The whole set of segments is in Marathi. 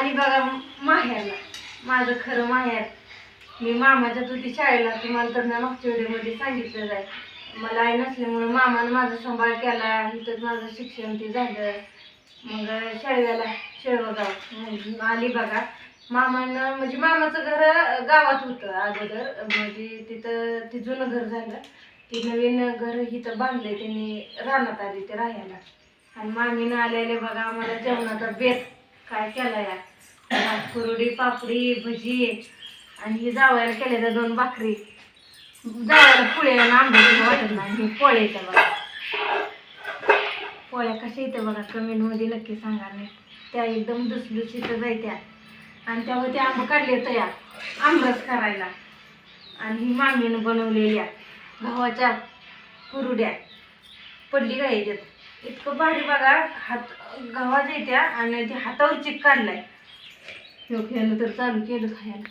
आली बघा माह्याला माझं खरं माहेर. मी मामाच्या तुझी शाळेला तुम्हाला तर ना मागच्या व्हिडिओमध्ये सांगितलं आहे. मला आई नसल्यामुळे मामानं माझा सांभाळ केला. इथंच माझं शिक्षण ते झालं. मग शेळव्याला शेळवगाव मग आली बघा. मामानं म्हणजे मामाचं घर गावात होतं अगोदर. म्हणजे तिथं ते जुनं घर झालं. ते नवीन घर इथं बांधलंय त्यांनी. रानात आली ते राहायला. आणि मामीनं आलेले बघा आम्हाला जेवणाचा बेत. काय केला या कुरडी पापडी भजी आणि ही जावायला केलेल्या दोन भाकरी. जावायला पुळे आणि वाटत नाही. हे पोळे येतं बघा पोळ्या कशा येतं बघा कमेंटमध्ये नक्की सांगा. नाही त्या एकदम दुसलुशीत जायत्या. आणि त्यावर ते आंब काढले तया आंबच करायला. आणि ही मामीनं बनवलेल्या गव्हाच्या कुरुड्या. पडली का याच्यात? इतकं भारी बघा हात गव्हाच्या येत्या आणि ते हातावर चिक काढलाय. ह्यानं तर चालू केलं खायला.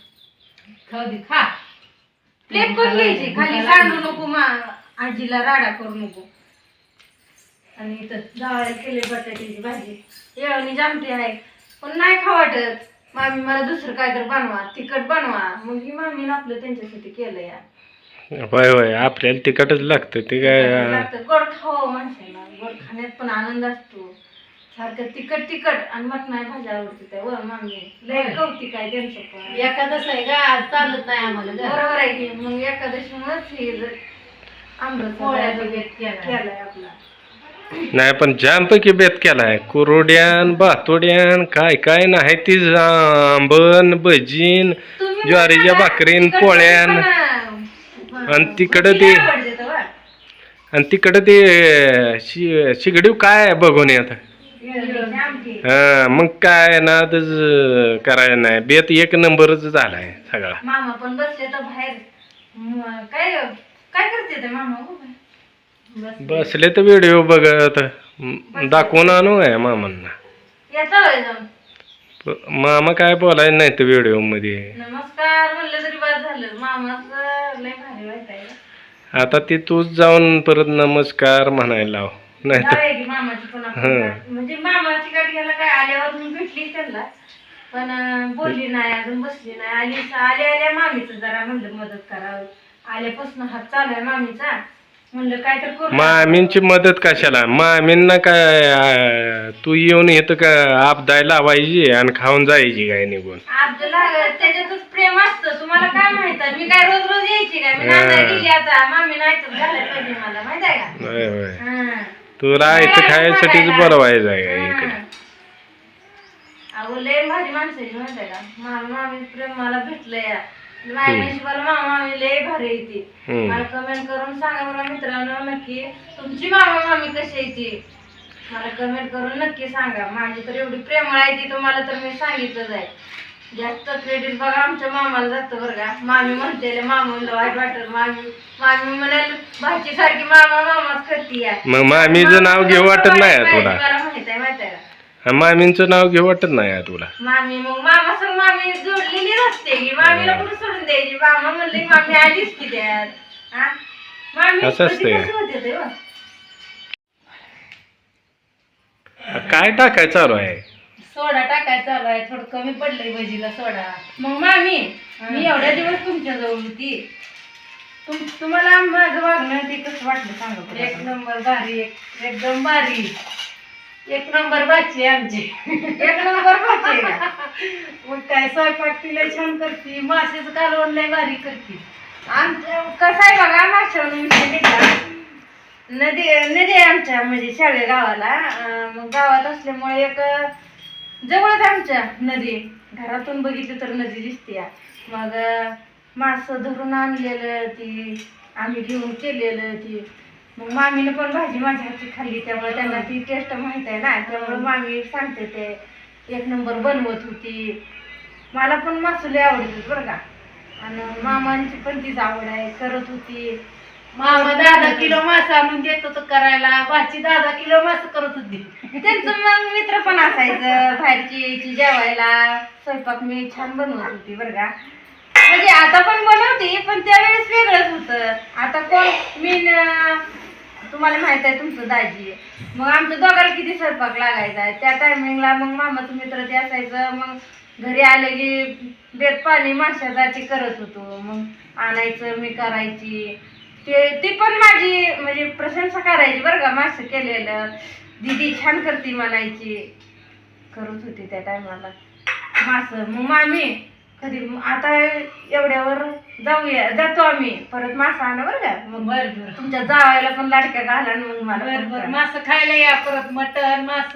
खाऊ दे खा. प्लेट पण घ्यायची खाली काढू नको मा आजीला राडा करू नको. आणि इथं जावायला केले बटाट्याची भाजी. येळणी जामटी आहे. पण नाही खा वाटत. मामी मला दुसरं काय तर बनवा तिखट बनवा. मग ही मामीनं आपलं त्यांच्यासाठी केलं या. होय होय. आपल्याला तिखटच लागतं. ते काय लागतं. गोड खावं माणसाला. गोड खाण्यात पण आनंद असतो. सारखं तिखट तिखट आणि मटणाय भाज्या आवडते त्या मामी लय त्यांचं पण एकादश आहे का आज चालत नाही आम्हाला. बरोबर आहे की मग एकादशीमुळेच हे ज- आमरस पोळ्याचा बेत केला. केलाय आपला नाही पण जामपैकी बेत केलाय कुरोड्यान भातोड्यान काय काय नाही ती आंबन भजीन तुम्ही ज्वारीच्या म्हणा, भाकरीन तिखट पोळ्यान पण, आणि तिकडं ते- नाही आवडते तेव्हा. आणि तिकडं ते शि शिगडीव काय बघून येत. हा मग काय ना करायला नाही. बेत एक नंबरच झालाय सगळा. मामा पण बसले तर बाहेर. म, काय काय करते ते मामा? बस. बसले. तर व्हिडिओ बघत. म, दाखवून आणू आहे मामांना? जाऊन. प- मामा काय बोलायला नाही तर व्हिडिओमध्ये. नमस्कार म्हणलं तरी बाद झालं. मामाचं लय भारी वाटाय आता ती तूच जाऊन परत नमस्कार म्हणायला लाव. नाही तर जाऊया की मामाची पण आपण हं. गाठ. म्हणजे मामाची गाठ घ्यायला काय आल्यावर मी भेटली त्यांना. पण अं, बोलली नाही अजून बसली नाही. आली आल्या आल्या मामीचं जरा म्हणलं मदत करावं आल्यापासून हात चालू आहे मामीचा. म्हणलं काय तर करू. मामींची मदत कशाला? मामींना काय तू येऊन येतं का? आपदाय लावायची आणि खाऊन जायची काय निघून? आपल्याला त्याच्यातच प्रेम असतं. तुम्हाला काय माहीत आहे? मी काय रोज रोज यायची काय? मी नांदायला हं. गेली आता. मामी नाही तर घालायला पाहिजे मला. माहीत आहे का? होय होय. हं. तुला इथं खायसाठीच बोलवायचं आहे इकडे. अहो लय भारी माणसं आहे माहिती आहे का? मामा मामी प्रेम मला भेटलं या नशिबाला मामा मामी लय भारी येते हम्म. मला कमेंट करून सांगा मला मित्रांनो नक्की. तुमची मामा मामी कशी येते मला कमेंट करून नक्की सांगा. माझी तर एवढी प्रेमळ आहे ती तुम्हाला तर मी सांगितलंच आहे. जास्त क्रेडिट बघा आमच्या मामाला जातं बरं का. मामी म्हणते मामीला वाईट वाटत मामी. मामी म्हणाल भाची सारखी मामा मामाच करते या. मग मामीचं नाव घेऊ वाटत नाही आहे तुला. मला माहीत आहे माहीत आहे का? हा, मामींचं नाव घेऊ वाटत नाही आहे तुला. मामी मग मामा संग मामी जोडलेली असते की मामीला कुठं सोडून द्यायची? मामा म्हणले की मामी आलीच की त्यात. हा? मामी असं असतंय. कधी कसं होते ते हो? काय टाकाय चालू आहे? सोडा टाकायचा आहे थोडं कमी पडलंय भजीला सोडा. मग मामी मी एवढ्या दिवस तुमच्या जवळ होती. तुम तुम्हाला माझं वागणं ते कसं वाटलं सांगा बरं एक. नंबर भारी एक एकदम भारी. एक नंबर भाची आहे आमची. एक नंबर पाहिजे का? मग काय स्वयंपाक तिला छान करते. मासेचं कालवण लय भारी करते. आमचं कसं आहे बघा मागच्या विषय निघाला नदी नदी आहे आमच्या म्हणजे शाळे गावाला अं, मग गावात असल्यामुळे एक अं, जवळच आमच्या नदी. घरातून बघितली तर नदी दिसते. मग मासं धरून आणलेलं ती आम्ही घेऊन केलेलं ती. मग मामीनं पण भाजी माझ्या हातची खाल्ली त्यामुळे त्यांना ती टेस्ट माहीत आहे ना. त्यामुळे मामी सांगते ते एक नंबर बनवत होती. मला पण मासुले आवडत होती बरं का. आणि मामांची पण तीच आवड आहे करत होती. मामा दहा किलो मासा आणून देत होतो करायला. भाची दहा किलो मासा करत होती. त्यांचं मग मित्र पण असायचं बाहेरची यायची जेवायला. स्वयंपाक मी छान बनवत होती बरं का. म्हणजे आता पण बनवते पण त्यावेळेस वेगळंच होतं. आता कोण? मी तुम्हाला माहीत आहे तुमचं दाजी मग आमच्या दोघाला किती स्वयंपाक लागायचा. त्या टायमिंगला मग मामाचं मित्र ते असायचं मग घरी आले की बेत पाणी माशा जाती करत होतो. मग आणायचं मी करायची. ते ती पण माझी म्हणजे प्रशंसा करायची बरं का मासे केलेलं. दीदी छान करते म्हणायची. करत होती त्या टायमाला. मास मग मामी कधी आता एवढ्यावर जाऊया जातो आम्ही. परत मासा आणा बरं का. मग बर बर. तुमच्या जावायला पण लाडक्या घाला आणि मग मला बर बर. मास खायला या परत मटन मास.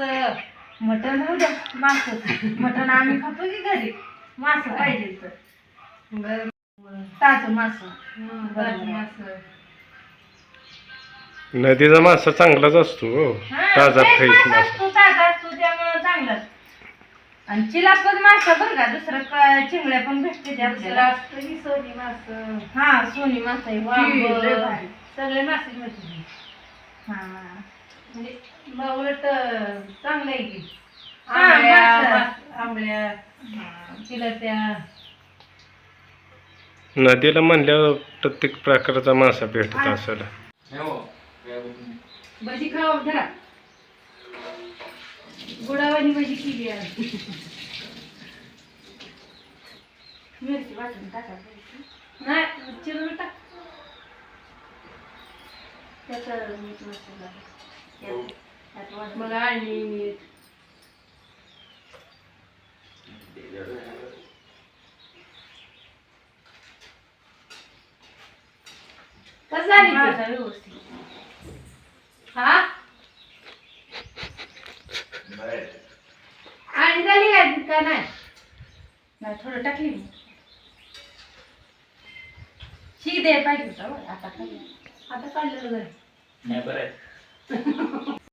मटण राहू द्या मास. मटण आम्ही खातो की घरी? मास पाहिजे तर. बर ताजं मास. मास. नदीचा मासा चांगलाच असतो हो. ताजा फ्रेश मासा असतो ताजा असतो त्यामुळं चांगलाच आणि चिलापच मासा बरं का दुसरं चिंगड्या पण भेटते त्या दुसरं असतं की सोनी मास. हा सोनी मासा आहे वांब ती लय भारी. सगळे मासे मिळते हा. म्हणजे मग उलट चांगलं आहे की. हा, आंबळ्या मस्त. मास- आंबळ्या चिलत्या. नदीला म्हणल्यावर प्रत्येक प्रकारचा मासा भेटत असेल भजी खाऊ जरा गुडावानी भजी केली आहे मिरची वाटून टाका. नाही चिरून टाक. त्याचं मीठ वाटून. मग आणि मीठ. कसं झाली व्यवस्थित. हा? आणि झाली का नाही? नाही थोडं टाकली मी. शी दे पाहिजे होतं हो, आता खाली. आता काढलेलं घरी